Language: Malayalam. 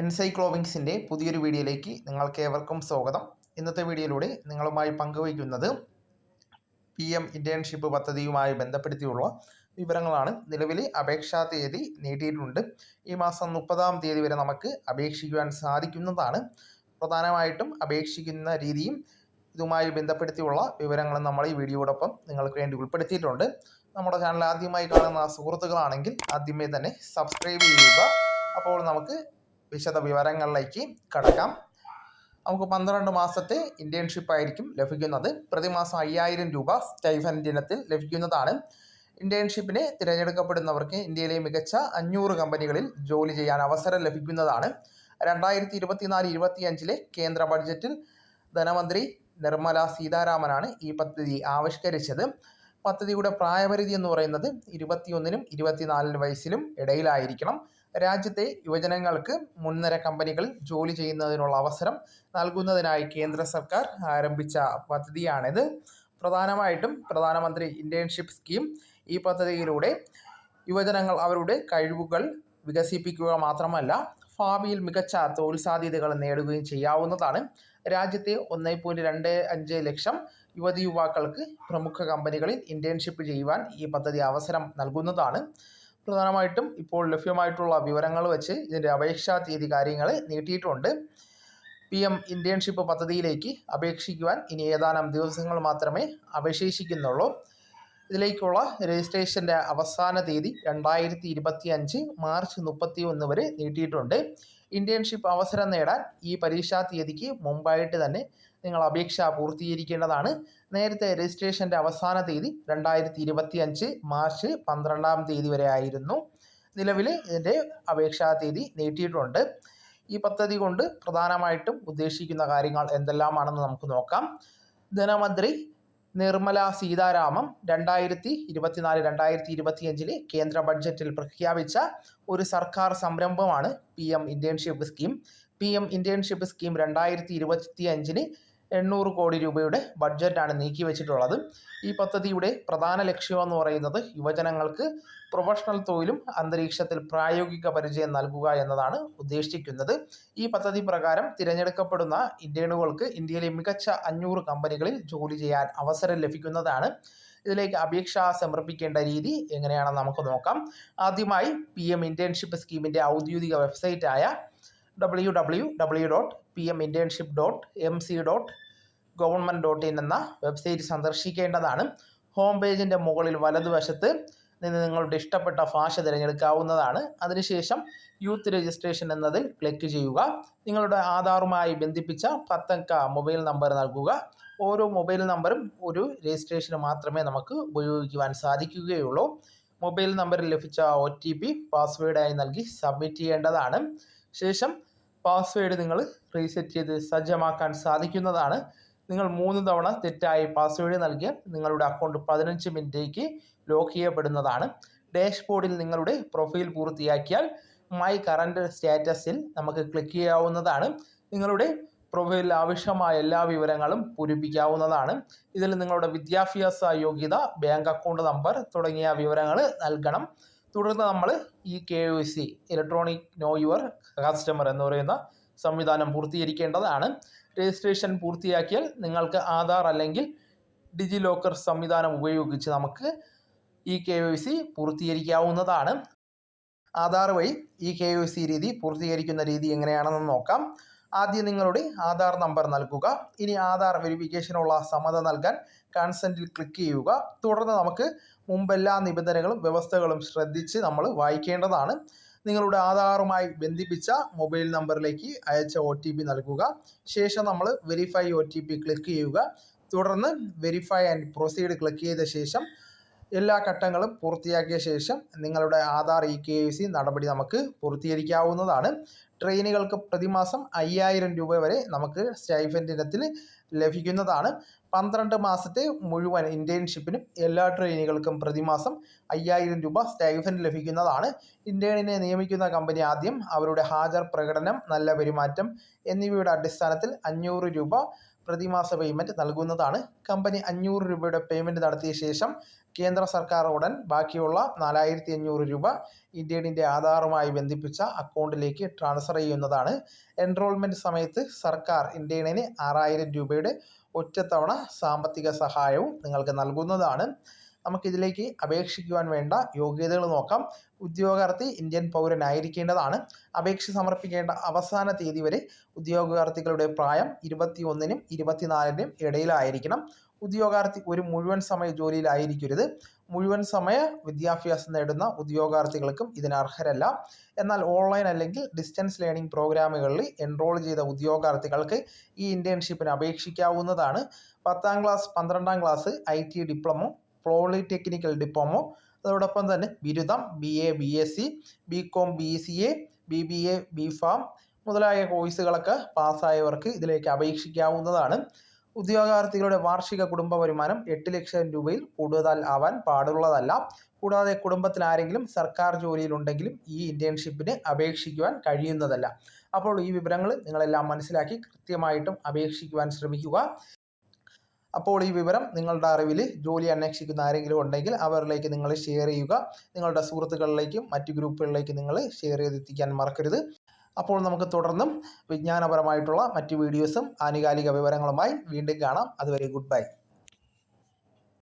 എൻസൈക്ലോവിങ്സിന്റെ പുതിയൊരു വീഡിയോയിലേക്ക് നിങ്ങൾക്ക് ഏവർക്കും സ്വാഗതം. ഇന്നത്തെ വീഡിയോയിലൂടെ നിങ്ങളുമായി പങ്കുവയ്ക്കുന്നത് പി എം ഇന്റേൺഷിപ്പ് പദ്ധതിയുമായി ബന്ധപ്പെടുത്തിയുള്ള വിവരങ്ങളാണ്. നിലവിലെ അപേക്ഷാ തീയതി നീട്ടിയിട്ടുണ്ട്. ഈ മാസം മുപ്പതാം തീയതി വരെ നമുക്ക് അപേക്ഷിക്കുവാൻ സാധിക്കുന്നതാണ്. പ്രധാനമായിട്ടും അപേക്ഷിക്കുന്ന രീതിയും ഇതുമായി ബന്ധപ്പെടുത്തിയുള്ള വിവരങ്ങളും നമ്മൾ ഈ വീഡിയോടൊപ്പം നിങ്ങൾക്ക് വേണ്ടി ഉൾപ്പെടുത്തിയിട്ടുണ്ട്. നമ്മുടെ ചാനൽ ആദ്യമായി കാണുന്ന സുഹൃത്തുക്കളാണെങ്കിൽ ആദ്യമേ തന്നെ സബ്സ്ക്രൈബ് ചെയ്യുക. അപ്പോൾ നമുക്ക് വിശദ വിവരങ്ങളിലേക്ക് കടക്കാം. നമുക്ക് പന്ത്രണ്ട് മാസത്തെ ഇന്റേൺഷിപ്പ് ആയിരിക്കും ലഭിക്കുന്നത്. പ്രതിമാസം അയ്യായിരം രൂപ സ്റ്റൈഫൻ ദിനത്തിൽ ലഭിക്കുന്നതാണ്. ഇന്റേൺഷിപ്പിന് തിരഞ്ഞെടുക്കപ്പെടുന്നവർക്ക് ഇന്ത്യയിലെ മികച്ച അഞ്ഞൂറ് കമ്പനികളിൽ ജോലി ചെയ്യാൻ അവസരം ലഭിക്കുന്നതാണ്. രണ്ടായിരത്തി ഇരുപത്തിനാല് ഇരുപത്തിയഞ്ചിലെ കേന്ദ്ര ബഡ്ജറ്റിൽ ധനമന്ത്രി നിർമ്മല സീതാരാമനാണ് ഈ പദ്ധതി ആവിഷ്കരിച്ചത്. പദ്ധതിയുടെ പ്രായപരിധി എന്ന് പറയുന്നത് ഇരുപത്തിയൊന്നിനും ഇരുപത്തിനാലിന് വയസ്സിലും ഇടയിലായിരിക്കണം. രാജ്യത്തെ യുവജനങ്ങൾക്ക് മുൻനിര കമ്പനികളിൽ ജോലി ചെയ്യുന്നതിനുള്ള അവസരം നൽകുന്നതിനായി കേന്ദ്ര സർക്കാർ ആരംഭിച്ച പദ്ധതിയാണിത്. പ്രധാനമായിട്ടും പ്രധാനമന്ത്രി ഇന്റേൺഷിപ്പ് സ്കീം ഈ പദ്ധതിയിലൂടെ യുവജനങ്ങൾ അവരുടെ കഴിവുകൾ വികസിപ്പിക്കുക മാത്രമല്ല ഭാവിയിൽ മികച്ച തൊഴിൽ സാധ്യതകൾ നേടുകയും ചെയ്യാവുന്നതാണ്. രാജ്യത്തെ ഒന്നേ പോയിന്റ് രണ്ട് അഞ്ച് ലക്ഷം യുവതി യുവാക്കൾക്ക് പ്രമുഖ കമ്പനികളിൽ ഇന്റേൺഷിപ്പ് ചെയ്യുവാൻ ഈ പദ്ധതി അവസരം നൽകുന്നതാണ്. പ്രധാനമായിട്ടും ഇപ്പോൾ ലഭ്യമായിട്ടുള്ള വിവരങ്ങൾ വെച്ച് ഇതിന്റെ അപേക്ഷാ തീയതി കാര്യങ്ങൾ നീട്ടിയിട്ടുണ്ട്. പി എം ഇന്റേൺഷിപ്പ് പദ്ധതിയിലേക്ക് അപേക്ഷിക്കുവാൻ ഇനി ഏതാനും ദിവസങ്ങൾ മാത്രമേ അവശേഷിക്കുന്നുള്ളൂ. ഇതിലേക്കുള്ള രജിസ്ട്രേഷന്റെ അവസാന തീയതി രണ്ടായിരത്തി ഇരുപത്തി അഞ്ച് മാർച്ച് മുപ്പത്തി ഒന്ന് വരെ നീട്ടിയിട്ടുണ്ട്. ഇന്റേൺഷിപ്പ് അവസരം നേടാൻ ഈ പരീക്ഷാ തീയതിക്ക് മുമ്പായിട്ട് തന്നെ നിങ്ങൾ അപേക്ഷ പൂർത്തീകരിക്കേണ്ടതാണ്. നേരത്തെ രജിസ്ട്രേഷന്റെ അവസാന തീയതി രണ്ടായിരത്തി ഇരുപത്തി അഞ്ച് മാർച്ച് പന്ത്രണ്ടാം തീയതി വരെ ആയിരുന്നു. നിലവിൽ ഇതിന്റെ അപേക്ഷാ തീയതി നീട്ടിയിട്ടുണ്ട്. ഈ പദ്ധതി കൊണ്ട് പ്രധാനമായിട്ടും ഉദ്ദേശിക്കുന്ന കാര്യങ്ങൾ എന്തെല്ലാമാണെന്ന് നമുക്ക് നോക്കാം. ധനമന്ത്രി നിർമ്മല സീതാരാമൻ രണ്ടായിരത്തി ഇരുപത്തിനാല് രണ്ടായിരത്തി ഇരുപത്തിയഞ്ചിലെ കേന്ദ്ര ബഡ്ജറ്റിൽ പ്രഖ്യാപിച്ച ഒരു സർക്കാർ സംരംഭമാണ് P M internship scheme. P M internship scheme രണ്ടായിരത്തി ഇരുപത്തി അഞ്ചിന് എണ്ണൂറ് കോടി രൂപയുടെ ബഡ്ജറ്റാണ് നീക്കി വെച്ചിട്ടുള്ളത് ഈ പദ്ധതിയുടെ പ്രധാന ലക്ഷ്യമെന്ന് പറയുന്നത് യുവജനങ്ങൾക്ക് പ്രൊഫഷണൽ തൊഴിലും അന്തരീക്ഷത്തിൽ പ്രായോഗിക പരിചയം നൽകുക എന്നതാണ് ഉദ്ദേശിക്കുന്നത്. ഈ പദ്ധതി പ്രകാരം തിരഞ്ഞെടുക്കപ്പെടുന്ന ഇന്ത്യണുകൾക്ക് ഇന്ത്യയിലെ മികച്ച അഞ്ഞൂറ് കമ്പനികളിൽ ജോലി ചെയ്യാൻ അവസരം ലഭിക്കുന്നതാണ്. ഇതിലേക്ക് അപേക്ഷ സമർപ്പിക്കേണ്ട രീതി എങ്ങനെയാണെന്ന് നമുക്ക് നോക്കാം. ആദ്യമായി പി എം ഇന്റേൺഷിപ്പ് സ്കീമിന്റെ ഔദ്യോഗിക വെബ്സൈറ്റായ W W W dot P M internship dot M C dot government dot in എന്ന വെബ്സൈറ്റ് സന്ദർശിക്കേണ്ടതാണ്. ഹോം പേജിന്റെ മുകളിൽ വലതുവശത്ത് നിന്ന് നിങ്ങളുടെ ഇഷ്ടപ്പെട്ട ഭാഷ തിരഞ്ഞെടുക്കാവുന്നതാണ്. അതിനുശേഷം യൂത്ത് രജിസ്ട്രേഷൻ എന്നതിൽ ക്ലിക്ക് ചെയ്യുക. നിങ്ങളുടെ ആധാറുമായി ബന്ധിപ്പിച്ച പത്തക്ക മൊബൈൽ നമ്പർ നൽകുക. ഓരോ മൊബൈൽ നമ്പറും ഒരു രജിസ്ട്രേഷന് മാത്രമേ നമുക്ക് ഉപയോഗിക്കുവാൻ സാധിക്കുകയുള്ളൂ. മൊബൈൽ നമ്പറിൽ ലഭിച്ച ഒ ടി പി പാസ്വേഡായി നൽകി സബ്മിറ്റ് ചെയ്യേണ്ടതാണ്. ശേഷം പാസ്വേഡ് നിങ്ങൾ റീസെറ്റ് ചെയ്ത് സജ്ജമാക്കാൻ സാധിക്കുന്നതാണ്. നിങ്ങൾ മൂന്ന് തവണ തെറ്റായി പാസ്വേഡ് നൽകിയ നിങ്ങളുടെ അക്കൗണ്ട് പതിനഞ്ച് മിനിറ്റേക്ക് ലോക്ക് ചെയ്യപ്പെടുന്നതാണ്. ഡാഷ്ബോർഡിൽ നിങ്ങളുടെ പ്രൊഫൈൽ പൂർത്തിയാക്കിയാൽ മൈ കറണ്ട് സ്റ്റാറ്റസിൽ നമുക്ക് ക്ലിക്ക് ചെയ്യാവുന്നതാണ്. നിങ്ങളുടെ പ്രൊഫൈലിൽ ആവശ്യമായ എല്ലാ വിവരങ്ങളും പൂരിപ്പിക്കാവുന്നതാണ്. ഇതിൽ നിങ്ങളുടെ വിദ്യാഭ്യാസ യോഗ്യത ബാങ്ക് അക്കൗണ്ട് നമ്പർ തുടങ്ങിയ വിവരങ്ങൾ നൽകണം. തുടർന്ന് നമ്മൾ e K O C electronic know your customer എന്ന് പറയുന്ന സംവിധാനം പൂർത്തീകരിക്കേണ്ടതാണ്. രജിസ്ട്രേഷൻ പൂർത്തിയാക്കിയാൽ നിങ്ങൾക്ക് ആധാർ അല്ലെങ്കിൽ ഡിജി ലോക്കർ സംവിധാനം ഉപയോഗിച്ച് നമുക്ക് ഈ കെ വൈ സി പൂർത്തീകരിക്കാവുന്നതാണ്. ആധാർ വഴി ഈ കെ വൈ സി രീതി പൂർത്തീകരിക്കുന്ന രീതി എങ്ങനെയാണെന്ന് നോക്കാം. ആദ്യം നിങ്ങളുടെ ആധാർ നമ്പർ നൽകുക. ഇനി ആധാർ വെരിഫിക്കേഷനുള്ള സമ്മത നൽകാൻ കൺസെന്റിൽ ക്ലിക്ക് ചെയ്യുക. തുടർന്ന് നമുക്ക് മുമ്പെല്ലാ നിബന്ധനകളും വ്യവസ്ഥകളും ശ്രദ്ധിച്ച് നമ്മൾ വായിക്കേണ്ടതാണ്. നിങ്ങളുടെ ആധാറുമായി ബന്ധിപ്പിച്ച മൊബൈൽ നമ്പറിലേക്ക് അയച്ച ഒ നൽകുക. ശേഷം നമ്മൾ വെരിഫൈ ഒ ക്ലിക്ക് ചെയ്യുക. തുടർന്ന് വെരിഫൈ ആൻഡ് പ്രൊസീഡ് ക്ലിക്ക് ചെയ്ത ശേഷം എല്ലാ ഘട്ടങ്ങളും പൂർത്തിയാക്കിയ ശേഷം നിങ്ങളുടെ ആധാർ ഇ കെ സി നടപടി നമുക്ക് പൂർത്തീകരിക്കാവുന്നതാണ്. ട്രെയിനുകൾക്ക് പ്രതിമാസം അയ്യായിരം രൂപ വരെ നമുക്ക് സ്റ്റൈഫന്റെ ഇനത്തിൽ ലഭിക്കുന്നതാണ്. പന്ത്രണ്ട് മാസത്തെ മുഴുവൻ ഇന്റേൺഷിപ്പിനും എല്ലാ ട്രെയിനുകൾക്കും പ്രതിമാസം അയ്യായിരം രൂപ സ്റ്റൈഫൻ ലഭിക്കുന്നതാണ്. ഇന്റേണിനെ നിയമിക്കുന്ന കമ്പനി ആദ്യം അവരുടെ ഹാജർ പ്രകടനം നല്ല പെരുമാറ്റം എന്നിവയുടെ അടിസ്ഥാനത്തിൽ അഞ്ഞൂറ് രൂപ പ്രതിമാസ പേയ്മെന്റ് നൽകുന്നതാണ്. കമ്പനി അഞ്ഞൂറ് രൂപയുടെ പേയ്മെന്റ് നടത്തിയ ശേഷം കേന്ദ്ര സർക്കാർ ഉടൻ ബാക്കിയുള്ള നാലായിരത്തി അഞ്ഞൂറ് രൂപ ഇന്ത്യയുടെ ആധാറുമായി ബന്ധിപ്പിച്ച അക്കൗണ്ടിലേക്ക് ട്രാൻസ്ഫർ ചെയ്യുന്നതാണ്. എൻറോൾമെന്റ് സമയത്ത് സർക്കാർ ഇന്ത്യണിന് ആറായിരം രൂപയുടെ ഒറ്റത്തവണ സാമ്പത്തിക സഹായവും നിങ്ങൾക്ക് നൽകുന്നതാണ്. നമുക്കിതിലേക്ക് അപേക്ഷിക്കുവാൻ വേണ്ട യോഗ്യതകൾ നോക്കാം. ഉദ്യോഗാർത്ഥി ഇന്ത്യൻ പൗരനായിരിക്കേണ്ടതാണ്. അപേക്ഷ സമർപ്പിക്കേണ്ട അവസാന തീയതി വരെ ഉദ്യോഗാർത്ഥികളുടെ പ്രായം ഇരുപത്തി ഒന്നിനും ഇരുപത്തിനാലിനും ഇടയിലായിരിക്കണം. ഉദ്യോഗാർത്ഥി ഒരു മുഴുവൻ സമയ ജോലിയിലായിരിക്കരുത്. മുഴുവൻ സമയ വിദ്യാഭ്യാസം നേടുന്ന ഉദ്യോഗാർത്ഥികൾക്കും ഇതിന് അർഹരല്ല. എന്നാൽ ഓൺലൈൻ അല്ലെങ്കിൽ ഡിസ്റ്റൻസ് ലേണിംഗ് പ്രോഗ്രാമുകളിൽ എൻറോൾ ചെയ്ത ഉദ്യോഗാർത്ഥികൾക്ക് ഈ ഇന്റേൺഷിപ്പിന് അപേക്ഷിക്കാവുന്നതാണ്. പത്താം ക്ലാസ് പന്ത്രണ്ടാം class I T diploma polytechnical diploma. അതോടൊപ്പം തന്നെ ബിരുദം B A B S C B com B C A B B A B pharm മുതലായ കോഴ്സുകളൊക്കെ പാസ്സായവർക്ക് ഇതിലേക്ക് അപേക്ഷിക്കാവുന്നതാണ്. ഉദ്യോഗാർത്ഥികളുടെ വാർഷിക കുടുംബ വരുമാനം എട്ട് ലക്ഷം രൂപയിൽ കൂടുതൽ ആവാൻ പാടുള്ളതല്ല. കൂടാതെ കുടുംബത്തിൽ ആരെങ്കിലും സർക്കാർ ജോലിയിലുണ്ടെങ്കിലും ഈ ഇന്റേൺഷിപ്പിന് അപേക്ഷിക്കുവാൻ കഴിയുന്നതല്ല. അപ്പോൾ ഈ വിവരങ്ങൾ നിങ്ങളെല്ലാം മനസ്സിലാക്കി കൃത്യമായിട്ടും അപേക്ഷിക്കുവാൻ ശ്രമിക്കുക. അപ്പോൾ ഈ വിവരം നിങ്ങളുടെ അറിവിൽ ജോലി അന്വേഷിക്കുന്ന ആരെങ്കിലും ഉണ്ടെങ്കിൽ അവരിലേക്ക് നിങ്ങൾ ഷെയർ ചെയ്യുക. നിങ്ങളുടെ സുഹൃത്തുക്കളിലേക്കും മറ്റു ഗ്രൂപ്പുകളിലേക്കും നിങ്ങൾ ഷെയർ ചെയ്തെത്തിക്കാൻ മറക്കരുത്. അപ്പോൾ നമുക്ക് തുടർന്നും വിജ്ഞാനപരമായിട്ടുള്ള മറ്റ് വീഡിയോസും ആനുകാലിക വിവരങ്ങളുമായി വീണ്ടും കാണാം. അതുവരെ ഗുഡ് ബൈ